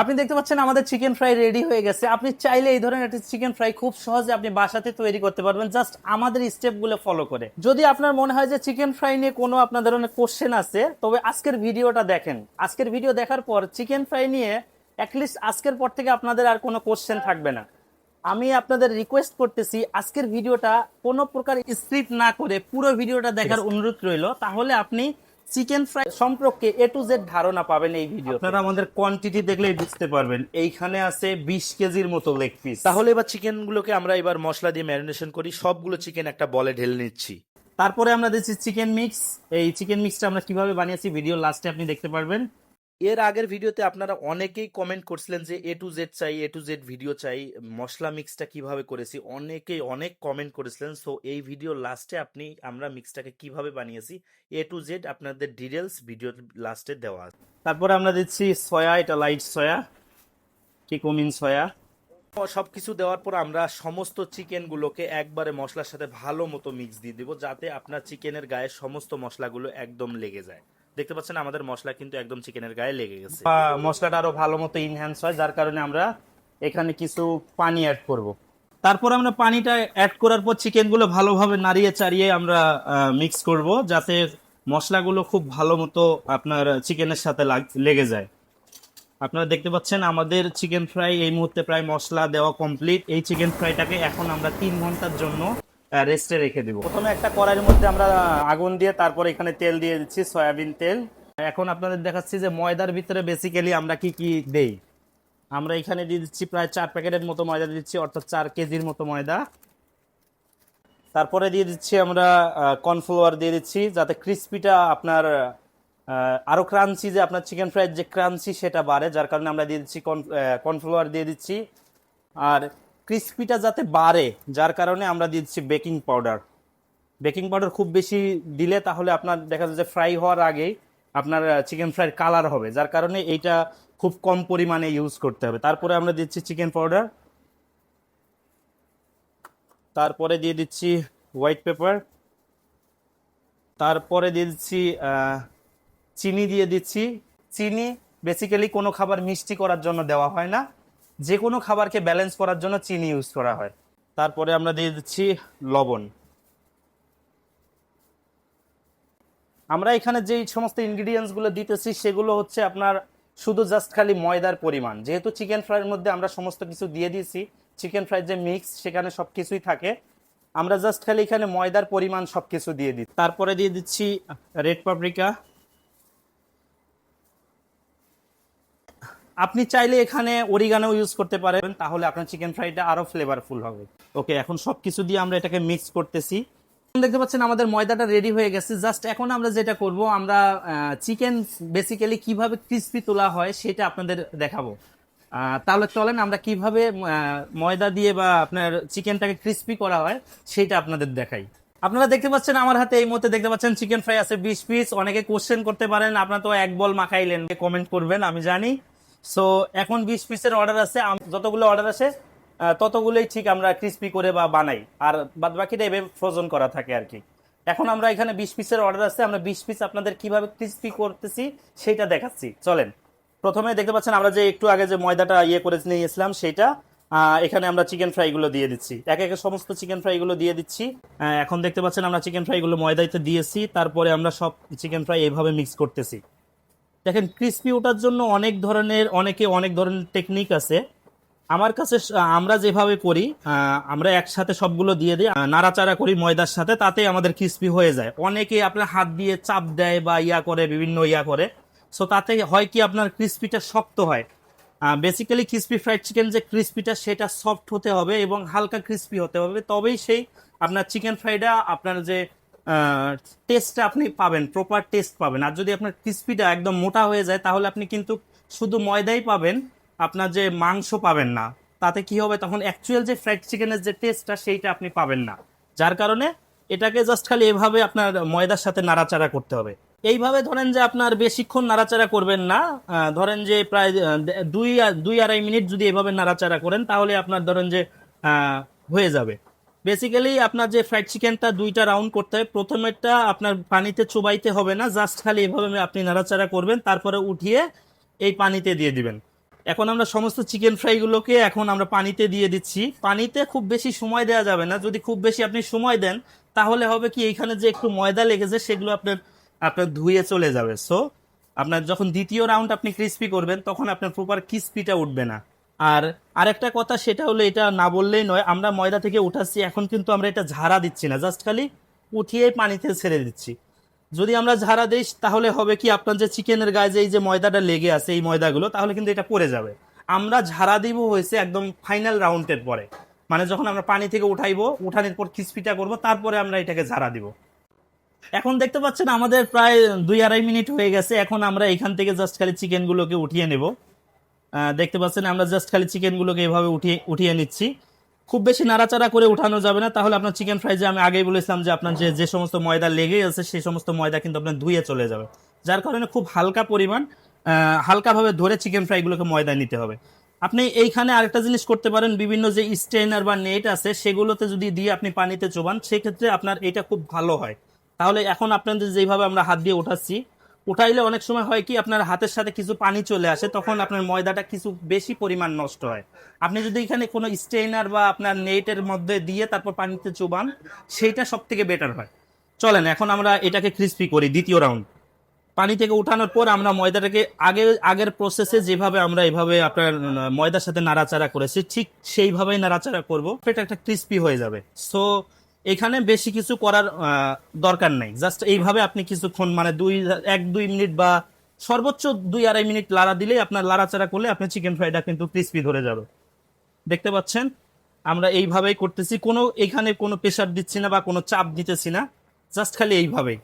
আপনি দেখতে পাচ্ছেন আমাদের চিকেন ফ্রাই রেডি হয়ে গেছে। আপনি চাইলে এই ধরনের একটা চিকেন ফ্রাই খুব সহজে আপনি বাসাতে তৈরি করতে পারবেন। জাস্ট আমাদের স্টেপগুলো ফলো করে। যদি আপনার মনে হয় যে চিকেন ফ্রাই নিয়ে কোনো আপনার ধরনের কোশ্চেন আছে তবে আজকের ভিডিওটা দেখেন। আজকের ভিডিও দেখার পর চিকেন ফ্রাই নিয়ে অ্যাটলিস্ট আজকের পর থেকে আপনাদের আর কোনো কোশ্চেন থাকবে না। আমি আপনাদের রিকোয়েস্ট করতেছি আজকের ভিডিওটা কোনো প্রকার স্ক্রিপ্ট না করে পুরো ভিডিওটা দেখার অনুরোধ রইল। তাহলে আপনি চিকেন ফ্রাই সম্পর্কে এ টু জেড ধারণা পাবেন এই ভিডিও আপনারা আমাদের কোয়ান্টিটি দেখলেই বুঝতে পারবেন। এইখানে আছে বিশ কেজির মতো লেগ পিস তাহলে এবার চিকেন গুলোকে আমরা এবার মশলা দিয়ে ম্যারিনেশন করি। সবগুলো চিকেন একটা বলে ঢেলে নিচ্ছি। তারপরে আমরা দিচ্ছি চিকেন মিক্স এই চিকেন মিক্সটা আমরা কীভাবে বানিয়েছি ভিডিও লাস্টে আপনি দেখতে পারবেন। এর আগের ভিডিওতে আপনারা অনেকেই কমেন্ট করছিলেন যে এ টু জেড চাই এ টু জেড ভিডিও চাই, মশলা মিক্সটা কীভাবে করেছি? অনেকেই অনেক কমেন্ট করেছিলেন সো এই ভিডিও লাস্টে আপনি, আমরা মিক্সটাকে কীভাবে বানিয়েছি? এ টু জেড আপনাদের ডিটেলস ভিডিও লাস্টে দেওয়া আছে। তারপরে আমরা দিচ্ছি সয়া এটা লাইট সয়া কিকুমিন সয়া সব কিছু দেওয়ার পর আমরা সমস্ত চিকেনগুলোকে একবারে মশলার সাথে ভালো মতো মিক্স দিয়ে দিব, যাতে আপনার চিকেনের গায়ে সমস্ত মশলাগুলো একদম লেগে যায়। দেখতে পাচ্ছেন আমাদের মশলা কিন্তু একদম চিকেনের গায়ে লেগে গেছে। মশলাটা আরও ভালো মতো ইনহ্যান্স হয়, যার কারণে আমরা এখানে কিছু পানি অ্যাড করব। তারপর আমরা পানিটা অ্যাড করার পর চিকেনগুলো ভালোভাবে নাড়িয়ে চাড়িয়ে আমরা মিক্স করব, যাতে মশলাগুলো খুব ভালো মতো আপনার চিকেনের সাথে লাগ- লেগে যায়। আপনারা দেখতে পাচ্ছেন আমাদের চিকেন ফ্রাই এই মুহূর্তে প্রায় মশলা দেওয়া কমপ্লিট এই চিকেন ফ্রাইটাকে এখন আমরা তিন ঘণ্টার জন্য রেস্টে রেখে দিব। প্রথমে একটা কড়াইয়ের মধ্যে আমরা আগুন দিয়ে তারপরে এখানে তেল দিয়ে দিচ্ছি, সয়াবিন তেল। এখন আপনাদের দেখাচ্ছি যে ময়দার ভিতরে বেসিক্যালি আমরা কি কি দেই। আমরা এখানে দিয়ে দিচ্ছি প্রায় চার প্যাকেটের মতো ময়দা দিচ্ছি, অর্থাৎ চার কেজির মতো ময়দা। তারপরে দিয়ে দিচ্ছি আমরা কর্নফ্লাওয়ার দিয়ে দিচ্ছি, যাতে ক্রিস্পিটা আপনার আরও ক্রাঞ্চি যে আপনার চিকেন ফ্রাইয়ের যে ক্রাঞ্চি সেটা বাড়ে, যার কারণে আমরা দিয়ে দিচ্ছি কর্নফ্লাওয়ার দিয়ে দিচ্ছি। আর ক্রিস্পিটা যাতে বাড়ে, যার কারণে আমরা দিচ্ছি বেকিং পাউডার। বেকিং পাউডার খুব বেশি দিলে তাহলে আপনার দেখা যাচ্ছে ফ্রাই হওয়ার আগেই আপনার চিকেন ফ্রাইয়ের কালার হবে, যার কারণে এইটা খুব কম পরিমাণে ইউজ করতে হবে। তারপরে আমরা দিচ্ছি চিকেন পাউডার। তারপরে দিয়ে দিচ্ছি হোয়াইট পেপার। তারপরে দিয়ে দিচ্ছি চিনি দিয়ে দিচ্ছি। চিনি বেসিক্যালি কোনো খাবার মিষ্টি করার জন্য দেওয়া হয় না। যে কোনো খাবারকে ব্যালেন্স করার জন্য চিনি ইউজ করা হয়। তারপরে আমরা দিয়ে দিচ্ছি লবণ। আমরা এখানে যেই সমস্ত ইনগ্রিডিয়েন্টসগুলো দিতেছি, সেগুলো হচ্ছে আপনার শুধু জাস্ট খালি ময়দার পরিমাণ। যেহেতু চিকেন ফ্রাইয়ের মধ্যে আমরা সমস্ত কিছু দিয়ে দিয়েছি চিকেন ফ্রাইয়ের যে মিক্স সেখানে সব কিছুই থাকে, আমরা জাস্ট খালি এখানে ময়দার পরিমাণ সব কিছু দিয়ে দিই তারপরে দিয়ে দিচ্ছি রেড পাপরিকা আপনি চাইলে এখানে অরিগানো ইউজ করতে পারেন, তাহলে আপনার চিকেন ফ্রাইটা আরও ফ্লেভারফুল হবে। ওকে এখন সবকিছু দিয়ে আমরা এটাকে মিক্স করতেছি। দেখতে পাচ্ছেন আমাদের ময়দাটা রেডি হয়ে গেছে। জাস্ট এখন আমরা যেটা করব, আমরা চিকেন বেসিক্যালি কীভাবে ক্রিস্পি তোলা হয় সেটা আপনাদের দেখাবো। তাহলে চলেন আমরা কীভাবে ময়দা দিয়ে বা আপনার চিকেনটাকে ক্রিস্পি করা হয় সেটা আপনাদের দেখাই। আপনারা দেখতে পাচ্ছেন আমার হাতে এই মুহূর্তে দেখতে পাচ্ছেন চিকেন ফ্রাই আছে বিশ পিস অনেকে কোশ্চেন করতে পারেন, আপনারা তো এক বল মাখাইলেন। কমেন্ট করবেন, আমি জানি। সো এখন বিশ পিসের অর্ডার আছে। যতগুলো অর্ডার আসে ততগুলোই ঠিক আমরা ক্রিস্পি করে বা বানাই। আর বাদ বাকিটা এভাবে ফ্রোজন করা থাকে আর কি। এখন আমরা এখানে বিশ পিসের অর্ডার আছে। আমরা বিশ পিস আপনাদের কীভাবে ক্রিস্পি করতেছি সেটা দেখাচ্ছি। চলেন। প্রথমে দেখতে পাচ্ছেন আমরা যে একটু আগে যে ময়দাটা ইয়ে করে নিয়েছিলাম সেটা এখানে আমরা চিকেন ফ্রাইগুলো দিয়ে দিচ্ছি। একে একে সমস্ত চিকেন ফ্রাইগুলো দিয়ে দিচ্ছি। এখন দেখতে পাচ্ছেন আমরা চিকেন ফ্রাইগুলো ময়দাইতে দিয়েছি। তারপরে আমরা সব চিকেন ফ্রাই এইভাবে মিক্স করতেছি। দেখেন ক্রিস্পি ওঠার জন্য অনেক ধরনের, অনেকে অনেক ধরনের টেকনিক আছে। আমার কাছে আমরা যেভাবে করি আমরা একসাথে সবগুলো দিয়ে দিই নাড়াচাড়া করি ময়দার সাথে তাতে আমাদের ক্রিস্পি হয়ে যায়। অনেকে আপনার হাত দিয়ে চাপ দেয় বা ইয়া করে, বিভিন্ন ইয়া করে। সো তাতে হয় কি আপনার ক্রিস্পিটা শক্ত হয়। বেসিক্যালি ক্রিস্পি ফ্রাইড চিকেন যে ক্রিস্পিটা সেটা সফট হতে হবে এবং হালকা ক্রিস্পি হতে হবে। তবেই সেই আপনার চিকেন ফ্রাইটা আপনার যে টেস্টটা আপনি পাবেন প্রপার টেস্ট পাবেন। আর যদি আপনার ক্রিস্পিটা একদম মোটা হয়ে যায়, তাহলে আপনি কিন্তু শুধু ময়দাই পাবেন, আপনার যে মাংস পাবেন না। তাতে কি হবে? তখন অ্যাকচুয়াল যে ফ্রাইড চিকেনের যে টেস্টটা সেইটা আপনি পাবেন না। যার কারণে এটাকে জাস্ট খালি এভাবে আপনার ময়দার সাথে নাড়াচাড়া করতে হবে। এইভাবে ধরেন যে আপনার বেশিক্ষণ নাড়াচাড়া করবেন না ধরেন যে প্রায় দুই দুই আড়াই মিনিট যদি এভাবে নাড়াচাড়া করেন, তাহলে আপনার ধরেন যে হয়ে যাবে। বেসিক্যালি আপনার যে ফ্রাইড চিকেনটা দুইটা রাউন্ড করতে হয়, প্রথমেরটা আপনার পানিতে চুবাইতে হবে না জাস্ট খালি এভাবে আপনি নাড়াচাড়া করবেন, তারপরে উঠিয়ে এই পানিতে দিয়ে দিবেন। এখন আমরা সমস্ত চিকেন ফ্রাইগুলোকে এখন আমরা পানিতে দিয়ে দিচ্ছি। পানিতে খুব বেশি সময় দেওয়া যাবে না। যদি খুব বেশি আপনি সময় দেন, তাহলে হবে কি, এইখানে যে একটু ময়দা লেগেছে, সেগুলো আপনার আপনার ধুয়ে চলে যাবে। সো আপনার যখন দ্বিতীয় রাউন্ড আপনি ক্রিস্পি করবেন, তখন আপনার প্রপার ক্রিস্পিটা উঠবে না। আর আরেকটা কথা, সেটা হলো এটা না বললেই নয়, আমরা ময়দা থেকে উঠাচ্ছি, এখন কিন্তু আমরা এটা ঝাড়া দিচ্ছি না জাস্ট খালি উঠিয়ে পানিতে ছেড়ে দিচ্ছি। যদি আমরা ঝাড়া দিই, তাহলে হবে কি, আপনার যে চিকেনের গায়ে যে এই যে ময়দাটা লেগে আছে, এই ময়দাগুলো, তাহলে কিন্তু এটা পড়ে যাবে। আমরা ঝাড়া দিব হয়েছে একদম ফাইনাল রাউন্ডের পরে। মানে যখন আমরা পানি থেকে উঠাইবো, উঠানোর পর খিসপিটা করব, তারপরে আমরা এটাকে ঝাড়া দিব। এখন দেখতে পাচ্ছেন, আমাদের প্রায় দুই আড়াই মিনিট হয়ে গেছে, এখন আমরা এখান থেকে জাস্ট খালি চিকেনগুলোকে উঠিয়ে নেব। দেখতে পাচ্ছেন, আমরা জাস্ট খালি চিকেনগুলোকে এভাবে উঠিয়ে উঠিয়ে নিচ্ছি। খুব বেশি নাড়াচাড়া করে উঠানো যাবে না। তাহলে আপনার চিকেন ফ্রাই যে আমি আগেই বলেছিলাম যে আপনার যে যে সমস্ত ময়দা লেগে আছে, সেই সমস্ত ময়দা কিন্তু আপনার ধুয়ে চলে যাবে। যার কারণে খুব হালকা পরিমাণ হালকাভাবে ধরে চিকেন ফ্রাইগুলোকে ময়দা নিতে হবে। আপনি এইখানে আরেকটা জিনিস করতে পারেন, বিভিন্ন যে স্টেনার বা নেট আছে, সেগুলোতে যদি দিয়ে আপনি পানিতে চোবান, সেক্ষেত্রে আপনার এটা খুব ভালো হয়। তাহলে এখন আপনাদের যেভাবে আমরা হাত দিয়ে উঠাচ্ছি উঠাইলে অনেক সময় হয় কি, আপনার হাতের সাথে কিছু পানি চলে আসে, তখন আপনার ময়দাটা কিছু বেশি পরিমাণ নষ্ট হয়। আপনি যদি এখানে কোনো স্টেইনার বা আপনার নেটের মধ্যে দিয়ে তারপর পানিতে চুবান, সেইটা সব থেকে বেটার হয়। চলেন, এখন আমরা এটাকে ক্রিস্পি করি, দ্বিতীয় রাউন্ড পানি থেকে উঠানোর পর আমরা ময়দাটাকে আগে, আগের প্রসেসে যেভাবে আমরা এভাবে আপনার ময়দার সাথে নাড়াচাড়া করেছি, ঠিক সেইভাবেই নাড়াচাড়া করব এটা একটা ক্রিস্পি হয়ে যাবে। সো এখানে বেশি কিছু করার দরকার নাই। জাস্ট এইভাবে আপনি কিছুক্ষণ মানে দুই, এক, দুই মিনিট বা সর্বোচ্চ দুই আড়াই মিনিট লাড়া দিলেই আপনার লাড়াচাড়া করলে আপনার চিকেন ফ্রাইটা কিন্তু ক্রিস্পি ধরে যাবে। দেখতে পাচ্ছেন? আমরা এইভাবেই করতেছি। কোনো, এখানে কোনো প্রেশার দিচ্ছি না বা কোনো চাপ দিতেছি না। জাস্ট খালি এইভাবেই।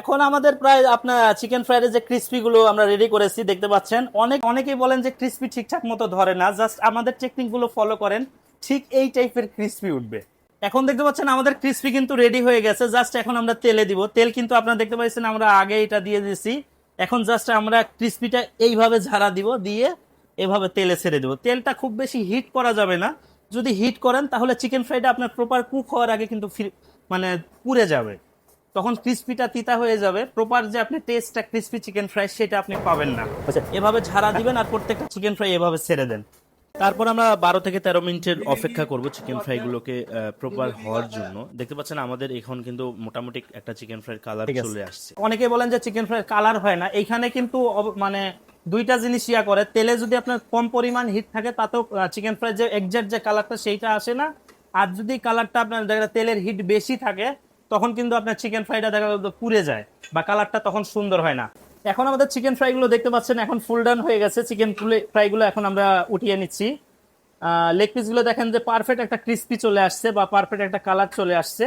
এখন আমাদের প্রায় আপনার চিকেন ফ্রাইডের যে ক্রিস্পি গুলো আমরা রেডি করেছি, দেখতে পাচ্ছেন? অনেক, অনেকেই বলেন যে ক্রিস্পি ঠিকঠাক মতো ধরে না। জাস্ট আমাদের টেকনিকগুলো ফলো করেন, ঠিক এই টাইপের ক্রিস্পি উঠবে। এখন দেখতে পাচ্ছেন আমাদের ক্রিস্পি কিন্তু রেডি হয়ে গেছে। জাস্ট এখন আমরা তেলে দিব। তেল কিন্তু আপনারা দেখতে পাচ্ছেন আমরা আগে এটা দিয়ে দিয়েছি। এখন জাস্ট আমরা ক্রিস্পিটা এইভাবে ঝাড়া দিব দিয়ে এভাবে তেলে ছেড়ে দেবো। তেলটা খুব বেশি হিট করা যাবে না। যদি হিট করেন তাহলে চিকেন ফ্রাইটা আপনার প্রপার কুক হওয়ার আগে কিন্তু মানে পুড়ে যাবে। তখন ক্রিস্পিটা তিতা হয়ে যাবে। প্রপার যে আপনি টেস্টটা ক্রিস্পি চিকেন ফ্রাই সেটা আপনি পাবেন না। আচ্ছা। এভাবে ঝাড়া দিবেন আর প্রত্যেকটা চিকেন ফ্রাই এভাবে ছেড়ে দেন। তারপর আমরা বারো থেকে তেরো মিনিটের অপেক্ষা করব চিকেন ফ্রাইগুলোকে প্রপার হওয়ার জন্য। দেখতে পাচ্ছেন আমাদের এখন কিন্তু মোটামুটি একটা চিকেন ফ্রাইয়ের কালার চলে আসছে। অনেকে বলেন যে চিকেন ফ্রাই কালার হয় না। এইখানে কিন্তু মানে দুইটা জিনিস ইয়া করে। তেলে যদি আপনার কম পরিমাণ হিট থাকে তাতেও চিকেন ফ্রাই যে এক্সাক্ট যে কালারটা সেইটা আসে না। আর যদি কালারটা আপনার দেখা তেলের হিট বেশি থাকে তখন কিন্তু আপনার চিকেন ফ্রাইটা দেখা পুড়ে যায় বা কালারটা তখন সুন্দর হয় না। এখন আমাদের চিকেন ফ্রাইগুলো দেখতে পাচ্ছেন, এখন ফুল ডান হয়ে গেছে। চিকেন ফ্রাইগুলো এখন আমরা উঠিয়ে নিচ্ছি। লেগ পিসগুলো দেখেন যে পারফেক্ট একটা ক্রিস্পি চলে আসছে বা পারফেক্ট একটা কালার চলে আসছে।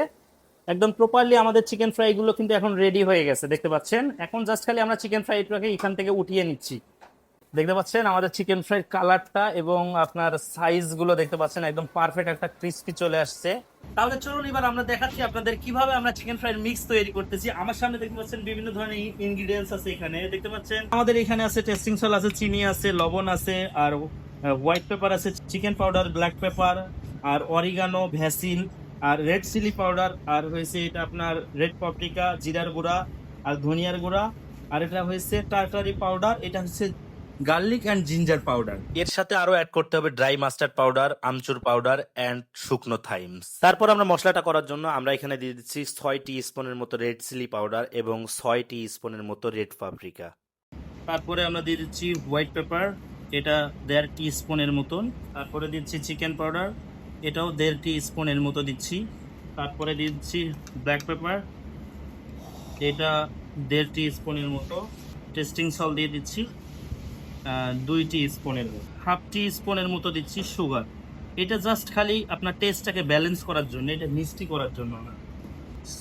একদম প্রপারলি আমাদের চিকেন ফ্রাইগুলো কিন্তু এখন রেডি হয়ে গেছে, দেখতে পাচ্ছেন? এখন জাস্ট খালি আমরা চিকেন ফ্রাইটাকে এখান থেকে উঠিয়ে নিচ্ছি। দেখতে পাচ্ছেন আমাদের চিকেন ফ্রাইর কালারটা এবং আপনার সাইজগুলো দেখতে পাচ্ছেন একদম পারফেক্ট একটা ক্রিস্পি চলে আসছে। তাহলে চলুন এবার আমরা দেখাচ্ছি আপনাদের কীভাবে আমরা চিকেন ফ্রাইড মিক্স তৈরি করতেছি। আমার সামনে দেখতে পাচ্ছেন বিভিন্ন ধরনের ইনগ্রিডিয়েন্টস আছে এখানে, দেখতে পাচ্ছেন? আমাদের এখানে আছে টেস্টিং সল আছে, চিনি আছে, লবণ আছে, আর হোয়াইট পেপার আছে চিকেন পাউডার ব্ল্যাক পেপার আর অরিগানো ভ্যাসিল আর রেড চিলি পাউডার আর হয়েছে এটা আপনার রেড পাপরিকা জিরার গুঁড়া, আর ধনিয়ার গুঁড়া, আর এটা হয়েছে টারটারি পাউডার এটা হচ্ছে গার্লিক অ্যান্ড জিঞ্জার পাউডার। এর সাথে আরও অ্যাড করতে হবে dry mustard powder, amchur powder and শুকনো থাইমস তারপর আমরা মশলাটা করার জন্য আমরা এখানে দিয়ে দিচ্ছি ছয় টি স্পুনের মতো রেড চিলি পাউডার এবং ছয় টি স্পুনের মতো রেড পাপরিকা তারপরে আমরা দিয়ে দিচ্ছি হোয়াইট পেপার এটা দেড় টি স্পুনের মতন। তারপরে দিচ্ছি চিকেন পাউডার এটাও দেড় টি স্পুনের মতো দিচ্ছি। তারপরে দিচ্ছি ব্ল্যাক পেপার এটা দেড় টি স্পুনের মতো। টেস্টিং সল দিয়ে দিচ্ছি। আহ, দুই টি স্পুনের হাফ টি স্পুনের মতো দিচ্ছি সুগার। এটা জাস্ট খালি আপনার টেস্টটাকে ব্যালেন্স করার জন্য এটা মিষ্টি করার জন্য না।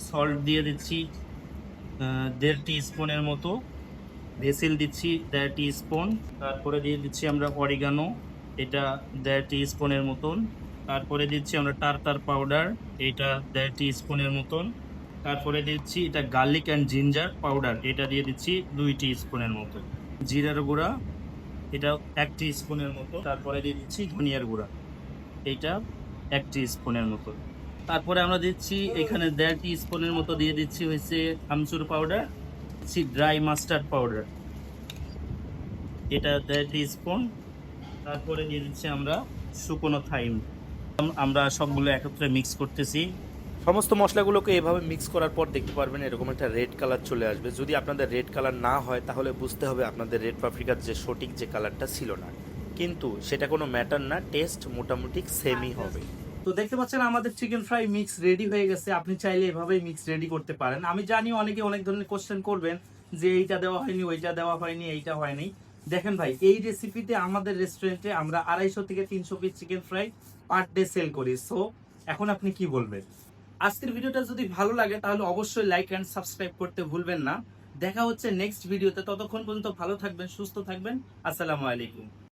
সল্ট দিয়ে দিচ্ছি দেড় টি স্পুনের মতো। ভেসিল দিচ্ছি দেড় টি স্পুন তারপরে দিয়ে দিচ্ছি আমরা অরিগানো এটা দেড় টি স্পুনের মতন। তারপরে দিচ্ছি আমরা টারটার পাউডার এটা দেড় টি স্পুনের মতন। তারপরে দিচ্ছি এটা গার্লিক অ্যান্ড জিঞ্জার পাউডার এটা দিয়ে দিচ্ছি দুই টি স্পুনের মতো। জিরার গুঁড়া এটা এক স্পুনের মতো। তারপরে দিয়ে দিচ্ছি ধনিয়ার গুঁড়া। এইটা এক স্পুনের মতো। তারপরে আমরা দিচ্ছি এখানে দেড় টি স্পুনের মতো দিয়ে দিচ্ছি হয়েছে আমচুর পাউডার দিচ্ছি ড্রাই মাস্টার্ড পাউডার এটা দেড় স্পুন তারপরে দিয়ে দিচ্ছি আমরা শুকনো থাইম আমরা সবগুলো একত্রে মিক্স করতেছি। সমস্ত মশলাগুলোকে এভাবে মিক্স করার পর দেখতে পারবেন এরকম একটা রেড কালার চলে আসবে। যদি আপনাদের রেড কালার না হয় তাহলে বুঝতে হবে আপনাদের রেড পাপরিকার যে সঠিক যে কালারটা ছিল না। কিন্তু সেটা কোনো ম্যাটার না টেস্ট মোটামুটি সেমই হবে। তো দেখতে পাচ্ছেন আমাদের চিকেন ফ্রাই মিক্স রেডি হয়ে গেছে। আপনি চাইলে এভাবেই মিক্স রেডি করতে পারেন। আমি জানি অনেকে অনেক ধরনের কোশ্চেন করবেন যে এইটা দেওয়া হয়নি ওইটা দেওয়া হয়নি এইটা হয়নি। দেখেন ভাই এই রেসিপিতে আমাদের রেস্টুরেন্টে আমরা আড়াইশো থেকে তিনশো piece chicken fry per day sale করি। সো এখন আপনি কি বলবেন? আজকের ভিডিওটা যদি ভালো লাগে, তাহলে অবশ্যই লাইক অ্যান্ড সাবস্ক্রাইব করতে ভুলবেন না। দেখা হচ্ছে নেক্সট ভিডিওতে ততক্ষণ পর্যন্ত ভালো থাকবেন, সুস্থ থাকবেন। আসসালামু আলাইকুম।